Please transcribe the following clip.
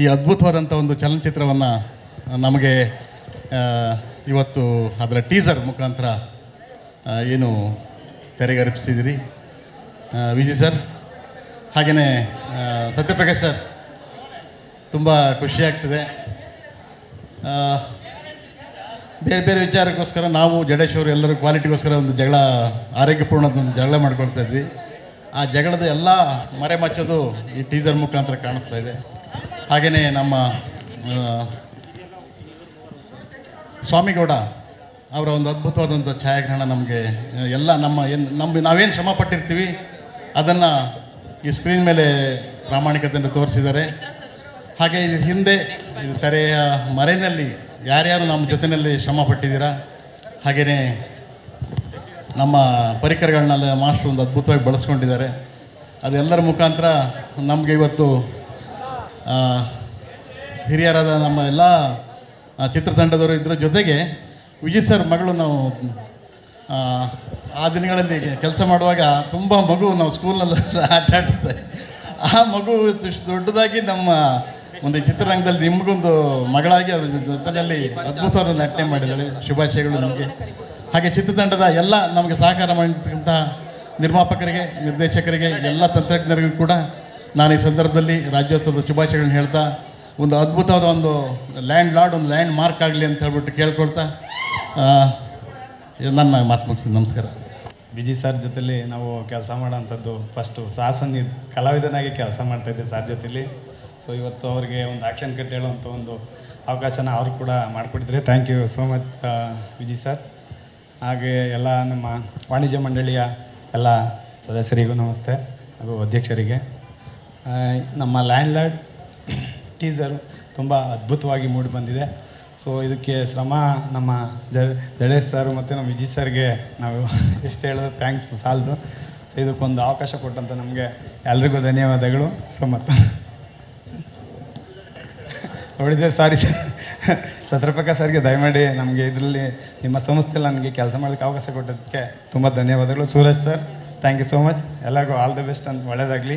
ಈ ಅದ್ಭುತವಾದಂಥ ಒಂದು ಚಲನಚಿತ್ರವನ್ನು ನಮಗೆ ಇವತ್ತು ಅದರ ಟೀಸರ್ ಮುಖಾಂತರ ಏನು ತೆರೆಗರಿಪಿಸಿದಿರಿ. ವಿಜಯ್ ಸರ್ ಹಾಗೆಯೇ ಸತ್ಯಪ್ರಕಾಶ್ ಸರ್, ತುಂಬ ಖುಷಿಯಾಗ್ತದೆ ಬೇರೆ ಬೇರೆ ವಿಚಾರಕ್ಕೋಸ್ಕರ ನಾವು ಜಡೇಶ್ ಅವರು ಎಲ್ಲರೂ ಕ್ವಾಲಿಟಿಗೋಸ್ಕರ ಒಂದು ಜಗಳ, ಆರೋಗ್ಯಪೂರ್ಣದ ಒಂದು ಜಗಳ ಮಾಡ್ಕೊಳ್ತಾ ಇದ್ವಿ. ಆ ಜಗಳದ ಎಲ್ಲ ಮರೆಮಚ್ಚೋದು ಈ ಟೀಸರ್ ಮುಖಾಂತರ ಕಾಣಿಸ್ತಾ ಇದೆ. ಹಾಗೆಯೇ ನಮ್ಮ ಸ್ವಾಮಿಗೌಡ ಅವರ ಒಂದು ಅದ್ಭುತವಾದಂಥ ಛಾಯಾಗ್ರಹಣ ನಮಗೆ ಎಲ್ಲ ನಮ್ಮ ಏನು ನಮ್ಮ ನಾವೇನು ಶ್ರಮ ಪಟ್ಟಿರ್ತೀವಿ ಅದನ್ನು ಈ ಸ್ಕ್ರೀನ್ ಮೇಲೆ ಪ್ರಾಮಾಣಿಕತೆಯಿಂದ ತೋರಿಸಿದ್ದಾರೆ. ಹಾಗೆ ಇದ್ರ ಹಿಂದೆ ಇದು ತೆರೆಯ ಮರೆಯಲ್ಲಿ ಯಾರ್ಯಾರು ನಮ್ಮ ಜೊತೆಯಲ್ಲಿ ಶ್ರಮ ಪಟ್ಟಿದ್ದೀರಾ ಹಾಗೆಯೇ ನಮ್ಮ ಪರಿಕರಗಳನ್ನೆಲ್ಲ ಮಾಸ್ಟ್ರು ಒಂದು ಅದ್ಭುತವಾಗಿ ಬಳಸ್ಕೊಂಡಿದ್ದಾರೆ. ಅದೆಲ್ಲರ ಮುಖಾಂತರ ನಮಗೆ ಇವತ್ತು ಹಿರಿಯರಾದ ನಮ್ಮ ಎಲ್ಲ ಚಿತ್ರತಂಡದವರು ಇದ್ರ ಜೊತೆಗೆ ವಿಜಯ್ ಸರ್ ಮಗಳು ನಾವು ಆ, ಆ ದಿನಗಳಲ್ಲಿ ಕೆಲಸ ಮಾಡುವಾಗ ತುಂಬ ಮಗು ನಾವು ಸ್ಕೂಲ್ನಲ್ಲಿ ಆಟ ಆಡಿಸ್ತೇವೆ ಆ ಮಗು ಇಷ್ಟು ದೊಡ್ಡದಾಗಿ ನಮ್ಮ ಒಂದು ಚಿತ್ರರಂಗದಲ್ಲಿ ನಿಮಗೊಂದು ಮಗಳಾಗಿ ಅದ್ರ ಜೊತೆಯಲ್ಲಿ ಅದ್ಭುತವಾದ ನಟನೆ ಮಾಡಿದ್ದಾಳೆ. ಶುಭಾಶಯಗಳು ನಮಗೆ. ಹಾಗೆ ಚಿತ್ರತಂಡದ ಎಲ್ಲ ನಮಗೆ ಸಹಕಾರ ಮಾಡಿರ್ತಕ್ಕಂಥ ನಿರ್ಮಾಪಕರಿಗೆ ನಿರ್ದೇಶಕರಿಗೆ ಎಲ್ಲ ತಂತ್ರಜ್ಞರಿಗೂ ಕೂಡ ನಾನು ಈ ಸಂದರ್ಭದಲ್ಲಿ ರಾಜ್ಯೋತ್ಸವದ ಶುಭಾಶಯಗಳನ್ನ ಹೇಳ್ತಾ, ಒಂದು ಅದ್ಭುತವಾದ ಒಂದು ಲ್ಯಾಂಡ್ ಲಾರ್ಡ್ ಒಂದು ಲ್ಯಾಂಡ್ ಮಾರ್ಕ್ ಆಗಲಿ ಅಂತ ಹೇಳ್ಬಿಟ್ಟು ಕೇಳ್ಕೊಳ್ತಾ ನನ್ನ ಮಾತು ಮುಗಿಸ್ತೀನಿ. ನಮಸ್ಕಾರ. ವಿಜಿ ಸರ್ ಜೊತೆಲಿ ನಾವು ಕೆಲಸ ಮಾಡೋಂಥದ್ದು ಫಸ್ಟು ಸಾಹಸ ಕಲಾವಿದನಾಗಿ ಕೆಲಸ ಮಾಡ್ತಾಯಿದ್ದೆ ಸರ್ ಜೊತೆಲಿ. ಸೊ ಇವತ್ತು ಅವ್ರಿಗೆ ಒಂದು ಆ್ಯಕ್ಷನ್ ಕಟ್ ಹೇಳುವಂಥ ಒಂದು ಅವಕಾಶನ ಅವ್ರು ಕೂಡ ಮಾಡಿಕೊಟ್ಟಿದ್ರೆ thank you so much Viji sir. ಹಾಗೆ ಎಲ್ಲ ನಮ್ಮ ವಾಣಿಜ್ಯ ಮಂಡಳಿಯ ಎಲ್ಲ ಸದಸ್ಯರಿಗೂ ನಮಸ್ತೆ, ಹಾಗೂ ಅಧ್ಯಕ್ಷರಿಗೆ. ನಮ್ಮ ಲ್ಯಾಂಡ್ ಲಾರ್ಡ್ ಟೀಸರ್ ತುಂಬ ಅದ್ಭುತವಾಗಿ ಮೂಡಿ ಬಂದಿದೆ. ಸೊ ಇದಕ್ಕೆ ಶ್ರಮ ನಮ್ಮ ಜಡೇಶ್ ಸರ್ ಮತ್ತು ನಮ್ಮ ವಿಜಿತ್ ಸರ್ಗೆ ನಾವು ಎಷ್ಟು ಹೇಳೋದು ಥ್ಯಾಂಕ್ಸ್ ಸಾಲದು. ಸೊ ಇದಕ್ಕೊಂದು ಅವಕಾಶ ಕೊಟ್ಟಂತ ನಮಗೆ ಎಲ್ರಿಗೂ ಧನ್ಯವಾದಗಳು. ಸೊ ಮತ್ತು ನೋಡಿದೆ ಸಾರಿ ಸರ್ ಸತ್ರಪಕ್ಕ ಸರ್ಗೆ ದಯಮಾಡಿ ನಮಗೆ ಇದರಲ್ಲಿ ನಿಮ್ಮ ಸಂಸ್ಥೆಯಲ್ಲಿ ನನಗೆ ಕೆಲಸ ಮಾಡೋದಕ್ಕೆ ಅವಕಾಶ ಕೊಟ್ಟದಕ್ಕೆ ತುಂಬ ಧನ್ಯವಾದಗಳು. Suraj sir thank you so much ಎಲ್ಲರಿಗೂ ಆಲ್ ದ ಬೆಸ್ಟ್ ಅಂತ ಒಳ್ಳೆಯದಾಗಲಿ